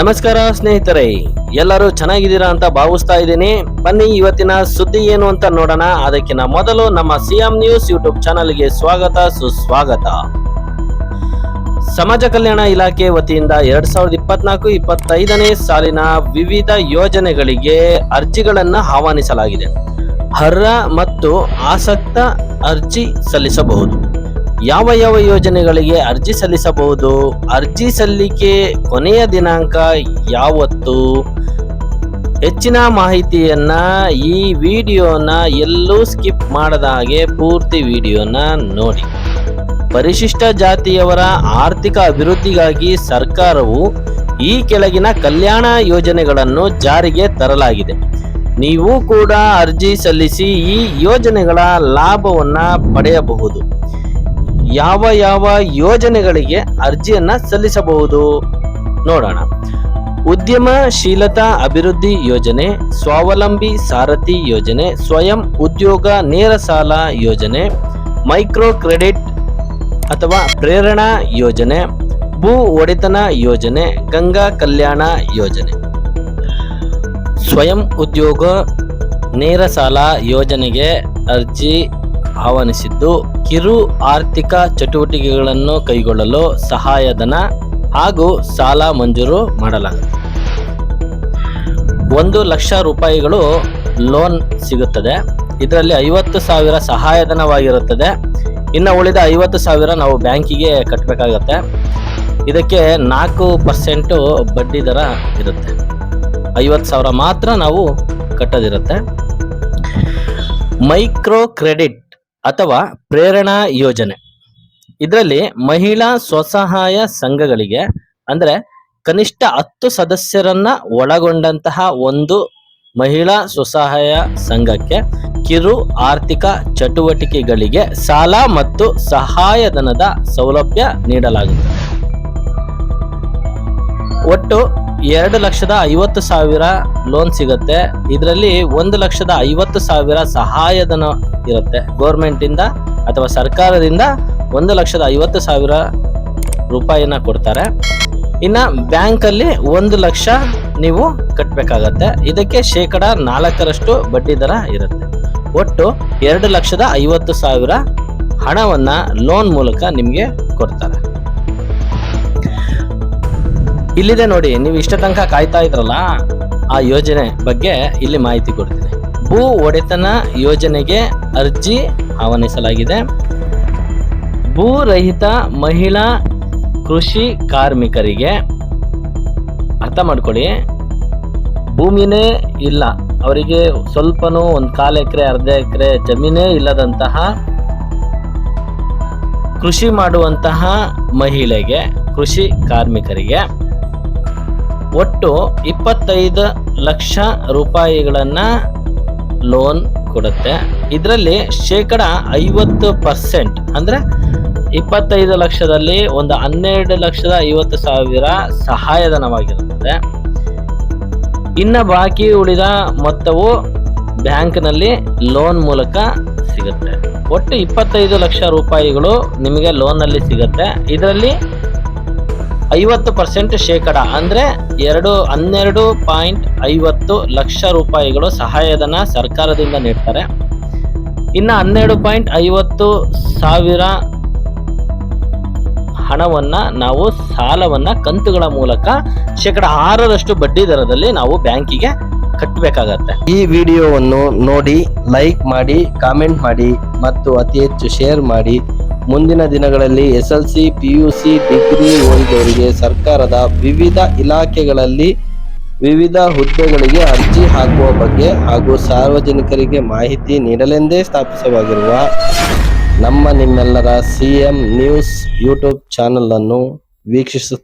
ನಮಸ್ಕಾರ ಸ್ನೇಹಿತರೆ, ಎಲ್ಲರೂ ಚೆನ್ನಾಗಿದ್ದೀರಾ ಅಂತ ಭಾವಿಸ್ತಾ ಇದ್ದೀನಿ. ಬನ್ನಿ ಇವತ್ತಿನ ಸುದ್ದಿ ಏನು ಅಂತ ನೋಡೋಣ. ಅದಕ್ಕಿಂತ ಮೊದಲು ನಮ್ಮ ಸಿಎಂ ನ್ಯೂಸ್ ಯೂಟ್ಯೂಬ್ ಚಾನಲ್ಗೆ ಸ್ವಾಗತ, ಸುಸ್ವಾಗತ. ಸಮಾಜ ಕಲ್ಯಾಣ ಇಲಾಖೆ ವತಿಯಿಂದ ಎರಡ್ ಸಾವಿರದ ಇಪ್ಪತ್ನಾಲ್ಕು, ಇಪ್ಪತ್ತೈದನೇ ಸಾಲಿನ ವಿವಿಧ ಯೋಜನೆಗಳಿಗೆ ಅರ್ಜಿಗಳನ್ನು ಆಹ್ವಾನಿಸಲಾಗಿದೆ. ಅರ್ಹ ಮತ್ತು ಆಸಕ್ತ ಅರ್ಜಿ ಸಲ್ಲಿಸಬಹುದು. ಯಾವ ಯಾವ ಯೋಜನೆಗಳಿಗೆ ಅರ್ಜಿ ಸಲ್ಲಿಸಬಹುದು? ಅರ್ಜಿ ಸಲ್ಲಿಕೆ ಕೊನೆಯ ದಿನಾಂಕ ಯಾವತ್ತು? ಹೆಚ್ಚಿನ ಮಾಹಿತಿಯನ್ನ ಈ ವಿಡಿಯೋನ ಎಲ್ಲೂ ಸ್ಕಿಪ್ ಮಾಡದ ಹಾಗೆ ಪೂರ್ತಿ ವಿಡಿಯೋನ ನೋಡಿ. ಪರಿಶಿಷ್ಟ ಜಾತಿಯವರ ಆರ್ಥಿಕ ಅಭಿವೃದ್ಧಿಗಾಗಿ ಸರ್ಕಾರವು ಈ ಕೆಳಗಿನ ಕಲ್ಯಾಣ ಯೋಜನೆಗಳನ್ನು ಜಾರಿಗೆ ತರಲಾಗಿದೆ. ನೀವು ಕೂಡ ಅರ್ಜಿ ಸಲ್ಲಿಸಿ ಈ ಯೋಜನೆಗಳ ಲಾಭವನ್ನ ಪಡೆಯಬಹುದು. ಯಾವ ಯಾವ ಯೋಜನೆಗಳಿಗೆ ಅರ್ಜಿಯನ್ನ ಸಲ್ಲಿಸಬಹುದು? ನೋಡೋಣ. ಉದ್ಯಮಶೀಲತಾ ಅಭಿವೃದ್ಧಿ ಯೋಜನೆ, ಸ್ವಾವಲಂಬಿ ಸಾರಥಿ ಯೋಜನೆ, ಸ್ವಯಂ ಉದ್ಯೋಗ ನೇರ ಸಾಲ ಯೋಜನೆ, ಮೈಕ್ರೋ ಕ್ರೆಡಿಟ್ ಅಥವಾ ಪ್ರೇರಣಾ ಯೋಜನೆ, ಭೂ ಒಡೆತನ ಯೋಜನೆ, ಗಂಗಾ ಕಲ್ಯಾಣ ಯೋಜನೆ. ಸ್ವಯಂ ಉದ್ಯೋಗ ನೇರ ಸಾಲ ಯೋಜನೆಗೆ ಅರ್ಜಿ ಆಹ್ವಾನಿಸಿದ್ದು, ಕಿರು ಆರ್ಥಿಕ ಚಟುವಟಿಕೆಗಳನ್ನು ಕೈಗೊಳ್ಳಲು ಸಹಾಯಧನ ಹಾಗೂ ಸಾಲ ಮಂಜೂರು ಮಾಡಲಾಗುತ್ತೆ ಒಂದು ಲಕ್ಷ ರೂಪಾಯಿಗಳು ಲೋನ್ ಸಿಗುತ್ತದೆ. ಇದರಲ್ಲಿ ಐವತ್ತು ಸಾವಿರ ಸಹಾಯಧನವಾಗಿರುತ್ತದೆ ಇನ್ನು ಉಳಿದ ಐವತ್ತು ಸಾವಿರ ನಾವು ಬ್ಯಾಂಕಿಗೆ ಕಟ್ಟಬೇಕಾಗತ್ತೆ ಇದಕ್ಕೆ ನಾಲ್ಕು ಪರ್ಸೆಂಟು ಬಡ್ಡಿ ದರ ಇರುತ್ತೆ. ಐವತ್ತು ಸಾವಿರ ಮಾತ್ರ ನಾವು ಕಟ್ಟೋದಿರುತ್ತೆ. ಮೈಕ್ರೋ ಕ್ರೆಡಿಟ್ ಅಥವಾ ಪ್ರೇರಣಾ ಯೋಜನೆ. ಇದರಲ್ಲಿ ಮಹಿಳಾ ಸ್ವಸಹಾಯ ಸಂಘಗಳಿಗೆ ಅಂದ್ರೆ ಕನಿಷ್ಠ ಹತ್ತು ಸದಸ್ಯರನ್ನ ಒಳಗೊಂಡಂತಹ ಒಂದು ಮಹಿಳಾ ಸ್ವಸಹಾಯ ಸಂಘಕ್ಕೆ ಕಿರು ಆರ್ಥಿಕ ಚಟುವಟಿಕೆಗಳಿಗೆ ಸಾಲ ಮತ್ತು ಸಹಾಯಧನದ ಸೌಲಭ್ಯ ನೀಡಲಾಗುತ್ತದೆ. ಒಟ್ಟು ಎರಡು ಲಕ್ಷದ ಐವತ್ತು ಸಾವಿರ ಲೋನ್ ಸಿಗುತ್ತೆ. ಇದರಲ್ಲಿ ಒಂದು ಲಕ್ಷದ ಐವತ್ತು ಸಾವಿರ ಸಹಾಯಧನ ಇರುತ್ತೆ. ಗೌರ್ಮೆಂಟ್ ಇಂದ ಅಥವಾ ಸರ್ಕಾರದಿಂದ ಒಂದು ಲಕ್ಷದ ಐವತ್ತು ಸಾವಿರ ರೂಪಾಯಿನ ಕೊಡ್ತಾರೆ. ಇನ್ನ ಬ್ಯಾಂಕ್ ಅಲ್ಲಿ ಒಂದು ಲಕ್ಷ ನೀವು ಕಟ್ಟಬೇಕಾಗತ್ತೆ ಇದಕ್ಕೆ ಶೇಕಡ ನಾಲ್ಕರಷ್ಟು ಬಡ್ಡಿ ದರ ಇರುತ್ತೆ. ಒಟ್ಟು ಎರಡು ಲಕ್ಷದ ಐವತ್ತು ಸಾವಿರ ಹಣವನ್ನ ಲೋನ್ ಮೂಲಕ ನಿಮಗೆ ಕೊಡ್ತಾರೆ. ಇಲ್ಲಿದೆ ನೋಡಿ, ನೀವು ಇಷ್ಟ ತನಕ ಕಾಯ್ತಾ ಇದ್ರಲ್ಲ ಆ ಯೋಜನೆ ಬಗ್ಗೆ ಇಲ್ಲಿ ಮಾಹಿತಿ ಕೊಡ್ತೀನಿ. ಭೂ ಒಡೆತನ ಯೋಜನೆಗೆ ಅರ್ಜಿ ಆಹ್ವಾನಿಸಲಾಗಿದೆ. ಭೂರಹಿತ ಮಹಿಳಾ ಕೃಷಿ ಕಾರ್ಮಿಕರಿಗೆ ಅರ್ಥ ಮಾಡ್ಕೊಳ್ಳಿ. ಭೂಮಿನೇ ಇಲ್ಲ, ಅವರಿಗೆ ಸ್ವಲ್ಪನೂ ಒಂದು ಕಾಲು ಎಕರೆ, ಅರ್ಧ ಎಕರೆ ಜಮೀನೇ ಇಲ್ಲದಂತಹ ಕೃಷಿ ಮಾಡುವಂತಹ ಮಹಿಳೆಗೆ, ಕೃಷಿ ಕಾರ್ಮಿಕರಿಗೆ ಒಟ್ಟು ಇಪ್ಪತ್ತೈದು ಲಕ್ಷ ರೂಪಾಯಿಗಳನ್ನ ಲೋನ್ ಕೊಡುತ್ತೆ. ಇದರಲ್ಲಿ ಶೇಕಡ ಐವತ್ತು ಪರ್ಸೆಂಟ್ ಅಂದ್ರೆ ಇಪ್ಪತ್ತೈದು ಲಕ್ಷದಲ್ಲಿ ಒಂದು ಹನ್ನೆರಡು ಲಕ್ಷದ ಐವತ್ತು ಸಾವಿರ ಸಹಾಯಧನವಾಗಿರುತ್ತದೆ. ಇನ್ನು ಬಾಕಿ ಉಳಿದ ಮೊತ್ತವು ಬ್ಯಾಂಕ್ನಲ್ಲಿ ಲೋನ್ ಮೂಲಕ ಸಿಗುತ್ತೆ. ಒಟ್ಟು ಇಪ್ಪತ್ತೈದು ಲಕ್ಷ ರೂಪಾಯಿಗಳು ನಿಮಗೆ ಲೋನಲ್ಲಿ ಸಿಗುತ್ತೆ. ಇದರಲ್ಲಿ ಐವತ್ತು ಪರ್ಸೆಂಟ್ ಶೇಕಡ ಅಂದ್ರೆ ಎರಡು ಹನ್ನೆರಡು ಪಾಯಿಂಟ್ ಐವತ್ತು ಲಕ್ಷ ರೂಪಾಯಿಗಳು ಸಹಾಯಧನ ಸರ್ಕಾರದಿಂದ ನೀಡ್ತಾರೆ. ಇನ್ನು ಹನ್ನೆರಡು ಪಾಯಿಂಟ್ ಐವತ್ತು ಸಾವಿರ ಹಣವನ್ನ ನಾವು ಸಾಲವನ್ನ ಕಂತುಗಳ ಮೂಲಕ ಶೇಕಡ ಆರರಷ್ಟು ಬಡ್ಡಿ ದರದಲ್ಲಿ ನಾವು ಬ್ಯಾಂಕಿಗೆ ಕಟ್ಟಬೇಕಾಗತ್ತೆ ಈ ವಿಡಿಯೋವನ್ನು ನೋಡಿ ಲೈಕ್ ಮಾಡಿ, ಕಾಮೆಂಟ್ ಮಾಡಿ ಮತ್ತು ಅತಿ ಹೆಚ್ಚು ಶೇರ್ ಮಾಡಿ. ಮುಂದಿನ ದಿನಗಳಲ್ಲಿ ಎಸ್ಎಲ್ಸಿ ಪಿಯುಸಿ ಡಿಗ್ರಿ ಓದಿದವರಿಗೆ ಸರ್ಕಾರದ ವಿವಿಧ ಇಲಾಖೆಗಳಲ್ಲಿ ವಿವಿಧ ಹುದ್ದೆಗಳಿಗೆ ಅರ್ಜಿ ಹಾಕುವ ಬಗ್ಗೆ ಹಾಗೂ ಸಾರ್ವಜನಿಕರಿಗೆ ಮಾಹಿತಿ ನೀಡಲೆಂದೇ ಸ್ಥಾಪಿಸವಾಗಿರುವ ನಮ್ಮ ನಿಮ್ಮೆಲ್ಲರ ಸಿ ಎಂ ನ್ಯೂಸ್ ಯೂಟ್ಯೂಬ್ ಚಾನಲನ್ನು ವೀಕ್ಷಿಸು